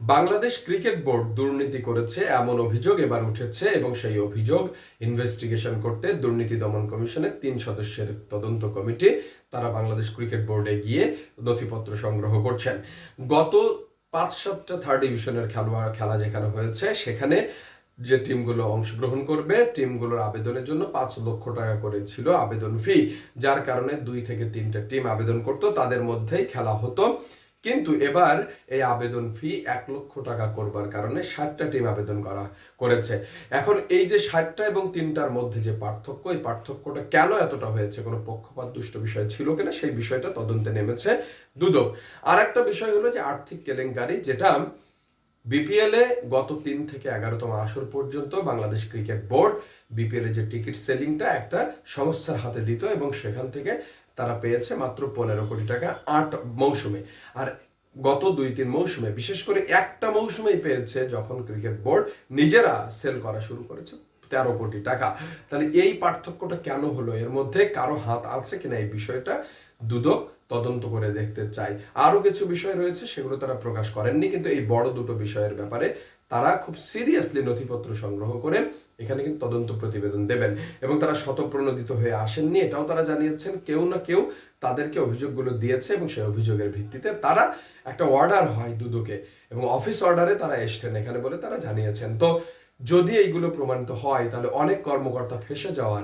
Bangladesh cricket board দুর্নীতি করেছে, এমন অভিযোগ এবার উঠেছে এবং সেই অভিযোগ ইনভেস্টিগেশন করতে দুর্নীতি দমন কমিশনের তিন সদস্যের তদন্ত কমিটি, তারা বাংলাদেশ ক্রিকেট বোর্ডে গিয়ে নথিপত্র সংগ্রহ করছেন। গত পাঁচ সাতটা থার্ড ডিভিশনের খেলোয়াড় খেলা যেখানে হয়েছে, সেখানে যে টিমগুলো অংশগ্রহণ করবে টিমগুলোর আবেদনের জন্য পাঁচ লক্ষ টাকা করে ছিল আবেদন ফি যার কারণে দুই থেকে তিনটা টিম আবেদন করত। তাদের মধ্যেই খেলা হতো। কিন্তু এবার এই আবেদন ফি এক লক্ষ টাকা করবার কারণে ষাটটা টিম আবেদন করা করেছে। এখন এই যে ষাটটা এবং তিনটার মধ্যে যে পার্থক্য, এই পার্থক্যটা কেন এতটা হয়েছে? কোনো পক্ষপাত, দুষ্ট বিষয় ছিল কিনা? সেই বিষয়টা তদন্তে নেমেছে দুদক। আর একটা বিষয় হলো যে আর্থিক কেলেঙ্কারি, যেটা বিপিএল এ গত তিন থেকে এগারোতম আসর পর্যন্ত বাংলাদেশ ক্রিকেট বোর্ড বিপিএল এর যে টিকিট সেলিংটা একটা সংস্থার হাতে দিত এবং সেখান থেকে তারা পেয়েছে মাত্র পনেরো কোটি টাকা আট মৌসুমে। আর গত দুই তিন মৌসুমে, বিশেষ করে একটা মৌসুমেই পেয়েছে যখন ক্রিকেট বোর্ড নিজেরা সেল করা শুরু করেছে তেরো কোটি টাকা। তাহলে এই পার্থক্যটা কেন হলো? এর মধ্যে কারও হাত আছে কিনা এই বিষয়টা? দুদক তদন্ত করে দেখতে চাই। আরও কিছু বিষয় রয়েছে, সেগুলো তারা প্রকাশ করেননি, কিন্তু এই বড় দুটো বিষয়ের ব্যাপারে তারা খুব সিরিয়াসলি নথিপত্র সংগ্রহ করে এখানে কিন্তু তদন্ত প্রতিবেদন দেবেন এবং তারা শতপ্রণোদিত হয়ে আসেননি। এটাও তারা জানিয়েছেন, কেউ না কেউ তাদেরকে অভিযোগগুলো দিয়েছে এবং সেই অভিযোগের ভিত্তিতে তারা একটা অর্ডার হয় দুদকে এবং অফিস অর্ডারে তারা এসছেন এখানে বলে তারা জানিয়েছেন। তো যদি এইগুলো প্রমাণিত হয়, তাহলে অনেক কর্মকর্তা ফেসে যাওয়ার